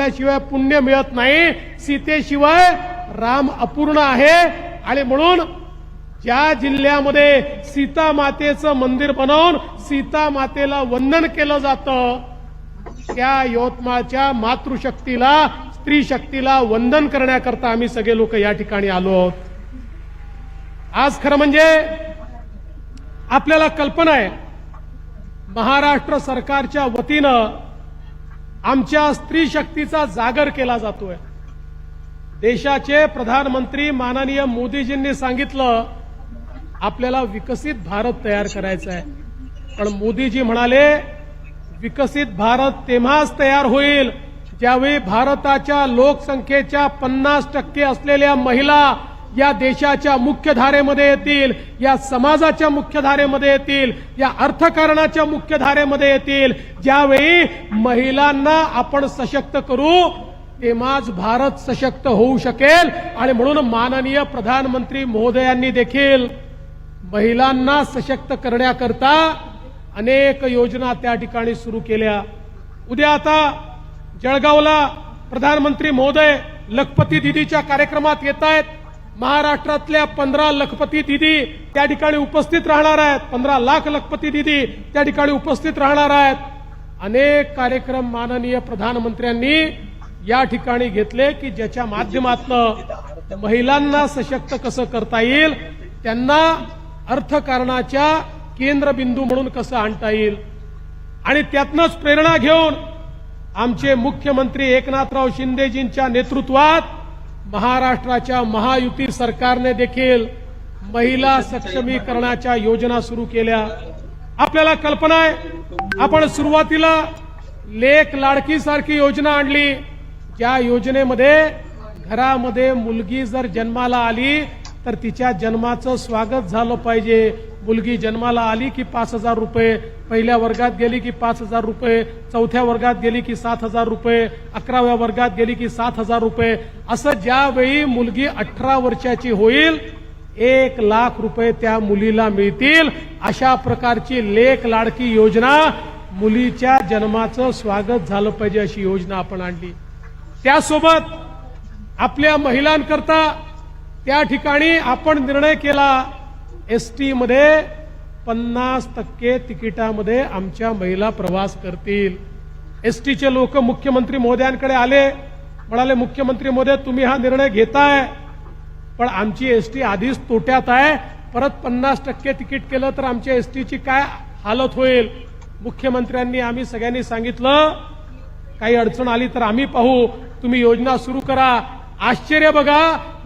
त्याशिवाय पुण्य मिळत नाही. सीतेशिवाय राम अपूर्ण आहे. आणि म्हणून ज्या जिल्ह्यामध्ये सीता मातेचं मंदिर बनवून सीता मातेला वंदन केलं जातं त्या यवतमाळच्या मातृशक्तीला स्त्री शक्तीला वंदन करण्याकरता आम्ही सगळे लोक या ठिकाणी आलो आहोत. आज खरं म्हणजे आपल्याला कल्पना आहे महाराष्ट्र सरकारच्या वतीनं आमच्या स्त्री शक्तीचा जागर केला जातोय. देशाचे प्रधानमंत्री माननीय मोदीजींनी सांगितलं आपल्याला विकसित भारत तयार करायचा आहे पण मोदीजी म्हणाले विकसित भारत तेव्हाच तयार होईल ज्यावेळी भारताच्या लोकसंख्येच्या पन्नास टक्के असलेल्या महिला या देशाच्या मुख्यधारेमध्ये येतील या समाजाच्या मुख्यधारेमध्ये येतील या अर्थकारणाच्या मुख्यधारेमध्ये येतील. ज्यावेळी महिलांना आपण सशक्त करू तेव्हाच भारत सशक्त होऊ शकेल. आणि म्हणून माननीय प्रधानमंत्री महोदयांनी देखील महिलांना सशक्त करण्याकरता अनेक योजना त्या ठिकाणी सुरू केल्या. उद्या आता जळगावला प्रधानमंत्री महोदय लखपती दिदीच्या कार्यक्रमात येत आहेत. महाराष्ट्रातल्या पंधरा लखपती दिदी त्या ठिकाणी उपस्थित राहणार आहेत. पंधरा लाख लखपती दिदी त्या ठिकाणी उपस्थित राहणार आहेत. अनेक कार्यक्रम माननीय प्रधानमंत्र्यांनी या ठिकाणी घेतले की ज्याच्या माध्यमातून महिलांना सशक्त कसं करता येईल त्यांना अर्थकारणाच्या केंद्रबिंदू म्हणून कसं आणता येईल? आणि त्यातनंच प्रेरणा घेऊन आमचे मुख्यमंत्री एकनाथराव शिंदेजींच्या नेतृत्वात महाराष्ट्राच्या महायुती सरकारने देखील महिला सक्षमीकरणाच्या योजना सुरू केल्या. आपल्याला कल्पना आहे आपण सुरुवातीला लेख लाडकी सारखी योजना आणली. ज्या योजनेमध्ये घरामध्ये मुलगी जर जन्माला आली तर तिच्या जन्माचं स्वागत झालं पाहिजे. मुलगी जन्माला आली की पाच हजार रुपये पहिल्या वर्गात गेली की पाच हजार रुपये चौथ्या वर्गात गेली की सात हजार रुपये अकराव्या वर्गात गेली की सात हजार रुपये. असं ज्यावेळी मुलगी अठरा वर्षाची होईल एक लाख रुपये त्या मुलीला मिळतील. अशा प्रकारची लेख लाडकी योजना मुलीच्या जन्माचं स्वागत झालं पाहिजे अशी योजना आपण आणली. त्यासोबत आपल्या महिलांकरता त्या ठिकाणी आपण निर्णय केला. एस टीमध्ये पन्नास टक्के तिकिटामध्ये आमच्या महिला प्रवास करतील. एस टीचे लोक मुख्यमंत्री मोदयांकडे आले म्हणाले मुख्यमंत्री महोदय तुम्ही हा निर्णय घेताय पण आमची एसटी आधीच तोट्यात आहे. परत पन्नास टक्के तिकीट केलं तर आमच्या एसटीची काय हालत होईल? मुख्यमंत्र्यांनी आम्ही सगळ्यांनी सांगितलं काही अडचण आली तर आम्ही पाहू. तुम्ही योजना सुरू करा. आश्चर्य बघा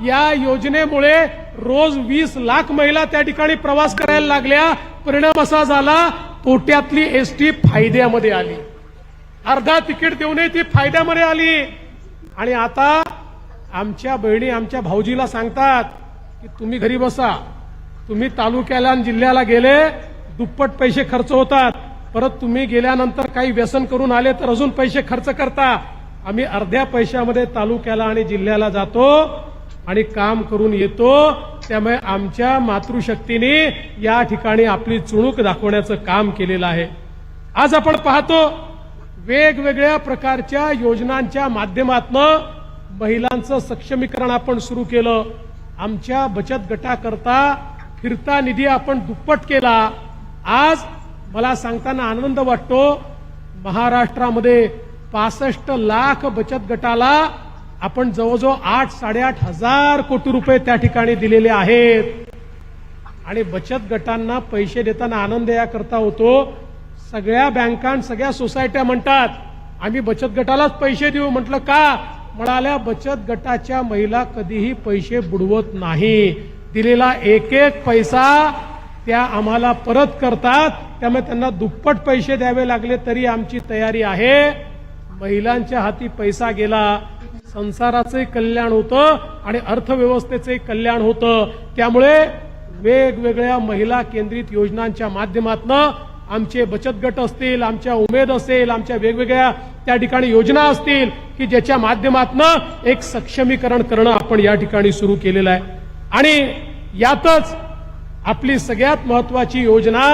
या योजनेमुळे रोज वीस लाख महिला त्या ठिकाणी प्रवास करायला लागल्या. परिणाम असा झाला तोट्यातली एसटी फायद्यामध्ये आली. अर्धा तिकीट देऊनही ती फायद्यामध्ये आली. आणि आता आमच्या बहिणी आमच्या भाऊजीला सांगतात की तुम्ही घरी बसा. तुम्ही तालुक्याला आणि जिल्ह्याला गेले दुप्पट पैसे खर्च होतात. परत तुम्ही गेल्यानंतर काही व्यसन करून आले तर अजून पैसे खर्च करता. आम्ही अर्ध्या पैशामध्ये तालुक्याला आणि जिल्ह्याला जातो. आणि काम करून येतो त्यामुळे आमच्या मातृशक्तीने या ठिकाणी आपली चुणूक दाखवण्याचं काम केलेलं आहे. आज आपण पाहतो वेगवेगळ्या प्रकारच्या योजनांच्या माध्यमातनं महिलांचं सक्षमीकरण आपण सुरू केलं. आमच्या बचत गटाकरता फिरता निधी आपण दुप्पट केला. आज मला सांगताना आनंद वाटतो महाराष्ट्रामध्ये पासष्ट लाख बचत गटाला आपण जवळजवळ आठ साडेआठ हजार कोटी रुपये त्या ठिकाणी दिलेले आहेत. आणि बचत गटांना पैसे देताना आनंद याकरता होतो. सगळ्या बँका सगळ्या सोसायट्या म्हणतात आम्ही बचत गटालाच पैसे देऊ. म्हटलं का? म्हणाल्या बचत गटाच्या महिला कधीही पैसे बुडवत नाही. दिलेला एक एक पैसा त्या आम्हाला परत करतात. त्यामुळे त्यांना दुप्पट पैसे द्यावे लागले तरी आमची तयारी आहे. महिलांच्या हाती पैसा गेला. संसाराचंही कल्याण होतं आणि अर्थव्यवस्थेचंही कल्याण होतं. त्यामुळे वेगवेगळ्या महिला केंद्रित योजनांच्या माध्यमातून आमचे बचत गट असतील आमच्या उमेद असेल आमच्या वेगवेगळ्या त्या ठिकाणी योजना असतील की ज्याच्या माध्यमातून एक सक्षमीकरण करणं आपण या ठिकाणी सुरू केलेलं आहे. आणि यातच आपली सगळ्यात महत्वाची योजना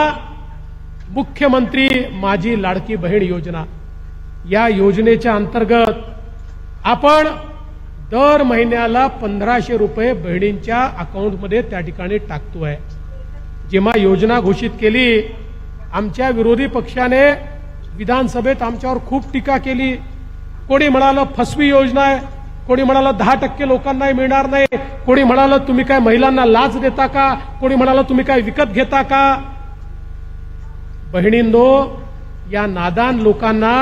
मुख्यमंत्री माझी लाडकी बहीण योजना. या योजनेच्या अंतर्गत आपण दर महिन्याला पंधराशे रुपये बहिणींच्या अकाउंटमध्ये त्या ठिकाणी टाकतोय. जेव्हा योजना घोषित केली आमच्या विरोधी पक्षाने विधानसभेत आमच्यावर खूप टीका केली. कोणी म्हणालं फसवी योजना आहे कोणी म्हणालं दहा टक्के लोकांनाही मिळणार नाही कोणी म्हणालं तुम्ही काय महिलांना लाच देता का कोणी म्हणालं तुम्ही काय विकत घेता का? बहिणींनो या नादान लोकांना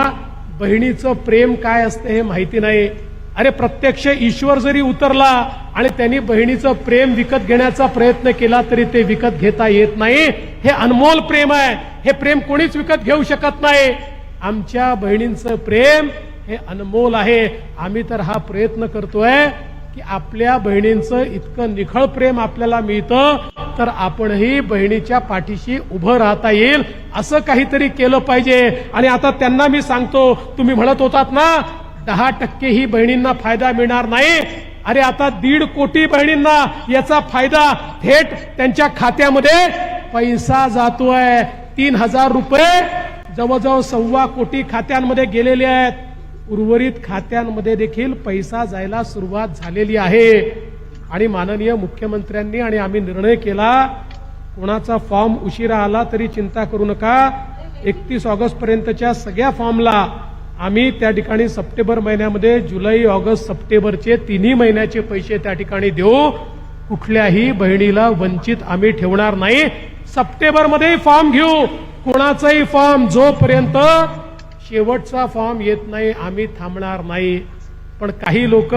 बहिणीचं प्रेम काय असते हे माहिती नाही. अरे प्रत्यक्ष ईश्वर जरी उतरला आणि त्यांनी बहिणीचं प्रेम विकत घेण्याचा प्रयत्न केला तरी ते विकत घेता येत नाही. हे अनमोल प्रेम आहे. हे प्रेम कोणीच विकत घेऊ शकत नाही. आमच्या बहिणींचं प्रेम हे अनमोल आहे. आम्ही तर हा प्रयत्न करतोय की आपल्या बहिणींचं इतकं निखळ प्रेम आपल्याला मिळतं. तर आपणही बहिणीच्या पाठीशी उभं राहता येईल. असं काहीतरी केलं पाहिजे. आणि आता त्यांना मी सांगतो तुम्ही म्हणत होतात ना दहा टक्के ही बहिणींना फायदा मिळणार नाही. अरे आता दीड कोटी बहिणींना याचा फायदा थेट त्यांच्या खात्यामध्ये पैसा जातोय. तीन हजार रुपये जवळजवळ सव्वा कोटी खात्यांमध्ये गेलेले आहेत. उर्वरित खात्यांमध्ये देखील पैसा जायला सुरुवात झालेली आहे. आणि माननीय मुख्यमंत्र्यांनी आणि आम्ही निर्णय केला कोणाचा फॉर्म उशिरा आला तरी चिंता करू नका. एकतीस ऑगस्ट पर्यंतच्या सगळ्या फॉर्मला आम्ही त्या ठिकाणी सप्टेंबर महिन्यामध्ये जुलै ऑगस्ट सप्टेंबरचे तिन्ही महिन्याचे पैसे त्या ठिकाणी देऊ. कुठल्याही बहिणीला वंचित आम्ही ठेवणार नाही. सप्टेंबरमध्येही फॉर्म घेऊ. कोणाचाही फॉर्म जोपर्यंत शेवटचा फॉर्म येत नाही आम्ही थांबणार नाही. पण काही लोक